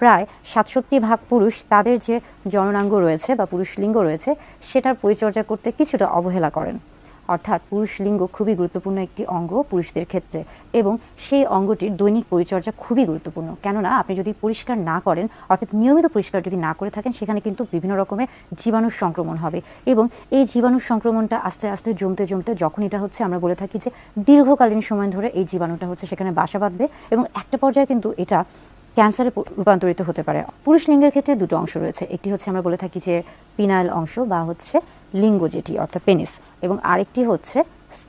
প্রায় সাতষট্টি ভাগ পুরুষ তাদের যে জননাঙ্গ রয়েছে বা পুরুষ লিঙ্গ রয়েছে, সেটার পরিচর্যা করতে কিছুটা অবহেলা করেন। অর্থাৎ পুরুষ লিঙ্গ খুবই গুরুত্বপূর্ণ একটি অঙ্গ পুরুষদের ক্ষেত্রে এবং সেই অঙ্গটির দৈনিক পরিচর্যা খুবই গুরুত্বপূর্ণ। কেননা আপনি যদি পরিষ্কার না করেন, অর্থাৎ নিয়মিত পরিষ্কার যদি না করে থাকেন, সেখানে কিন্তু বিভিন্ন রকমের জীবাণুর সংক্রমণ হবে এবং এই জীবাণুর সংক্রমণটা আস্তে আস্তে জমতে জমতে যখন এটা হচ্ছে আমরা বলে থাকি যে দীর্ঘকালীন সময় ধরে এই জীবাণুটা হচ্ছে সেখানে বাসা বাঁধবে এবং একটা পর্যায়ে কিন্তু এটা ক্যান্সারে রূপান্তরিত হতে পারে। পুরুষ লিঙ্গের ক্ষেত্রে দুটো অংশ রয়েছে। একটি হচ্ছে আমরা বলে থাকি যে পিনাইল অংশ বা হচ্ছে লিঙ্গ যেটি, অর্থাৎ পেনিস, এবং আরেকটি হচ্ছে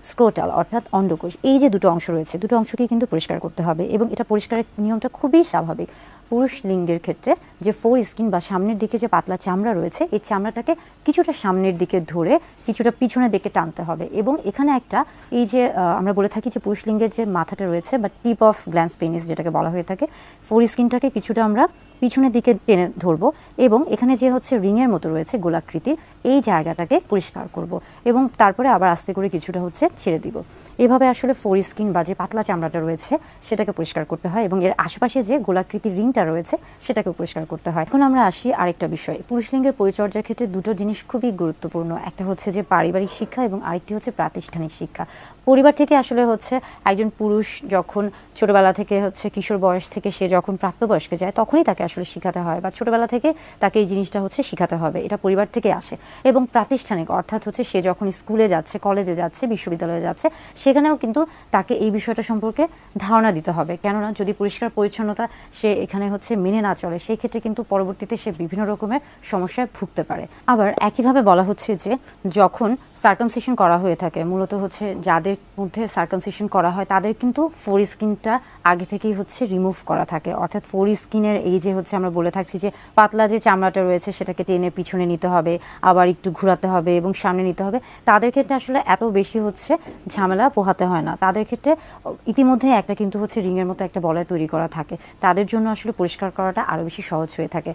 স্ক্রোটাল, অর্থাৎ অন্ডকোষ। এই যে দুটো অংশ রয়েছে, দুটো অংশকে কিন্তু পরিষ্কার করতে হবে এবং এটা পরিষ্কারের নিয়মটা খুবই স্বাভাবিক। পুরুষ লিঙ্গের ক্ষেত্রে যে ফোর স্কিন বা সামনের দিকে যে পাতলা চামড়া রয়েছে, এই চামড়াটাকে কিছুটা সামনের দিকে ধরে কিছুটা পিছনের দিকে টানতে হবে। এবং এখানে একটা এই যে আমরা বলে থাকি যে পুরুষ লিঙ্গের যে মাথাটা রয়েছে বা টিপ অফ গ্ল্যান্স পেনিস যেটাকে বলা হয়ে থাকে, ফোর স্কিনটাকে কিছুটা আমরা পিছনের দিকে টেনে ধরবো এবং এখানে যে হচ্ছে রিংয়ের মতো রয়েছে গোলাকৃতির, এই জায়গাটাকে পরিষ্কার করব এবং তারপরে আবার আস্তে করে কিছুটা হচ্ছে ছেড়ে দিব। এভাবে আসলে ফোর স্কিন বা যে পাতলা চামড়াটা রয়েছে সেটাকে পরিষ্কার করতে হয় এবং এর আশেপাশে যে গোলাকৃতির রিংটা রয়েছে সেটাকে পরিষ্কার করতে হয়। এখন আমরা আসি আরেকটা বিষয়। পুরুষ লিঙ্গের পরিচর্যার ক্ষেত্রে দুটো জিনিস খুবই গুরুত্বপূর্ণ। একটা হচ্ছে যে পারিবারিক শিক্ষা এবং আরেকটি হচ্ছে প্রাতিষ্ঠানিক শিক্ষা। পরিবার থেকে আসলে হচ্ছে একজন পুরুষ যখন ছোটবেলা থেকে হচ্ছে কিশোর বয়স থেকে সে যখন প্রাপ্তবয়স্কে যায়, তখনই তাকে আসলে শেখাতে হয় বা ছোটবেলা থেকে তাকে এই জিনিসটা হচ্ছে শেখাতে হবে। এটা পরিবার থেকে আসে। এবং প্রাতিষ্ঠানিক অর্থাৎ হচ্ছে সে যখন স্কুলে যাচ্ছে, কলেজে যাচ্ছে, বিশ্ববিদ্যালয়ে যাচ্ছে, সেখানেও কিন্তু তাকে এই বিষয়টা সম্পর্কে ধারণা দিতে হবে। কেননা যদি পরিষ্কার পরিচ্ছন্নতা সে এখানে হচ্ছে মেনে না চলে, সেই ক্ষেত্রে কিন্তু পরবর্তীতে সে বিভিন্ন রকমের সমস্যায় ভুগতে পারে। আবার একইভাবে বলা হচ্ছে যে, যখন সার্কামসিশন করা হয়ে থাকে, মূলত হচ্ছে যাদের মধ্যে সার্কামসিশন করা হয়, তাদের কিন্তু ফোর স্কিনটা আগে থেকেই হচ্ছে রিমুভ করা থাকে। অর্থাৎ ফোর স্কিনের এই যে হচ্ছে আমরা বলে থাকছি যে, পাতলা যে চামড়াটা রয়েছে, সেটাকে টেনে পিছনে নিতে হবে, আবার একটু ঘোরাতে হবে এবং সামনে নিতে হবে। তাদের ক্ষেত্রে আসলে এত বেশি হচ্ছে ঝামেলা পোহাতে হয় না। তাদের ক্ষেত্রে ইতিমধ্যে একটা কিন্তু হচ্ছে রিংয়ের মতো একটা বলয় তৈরি করা থাকে। তাদের জন্য আসলে পরিষ্কার করাটা আরও বেশি সহজ হয়ে থাকে।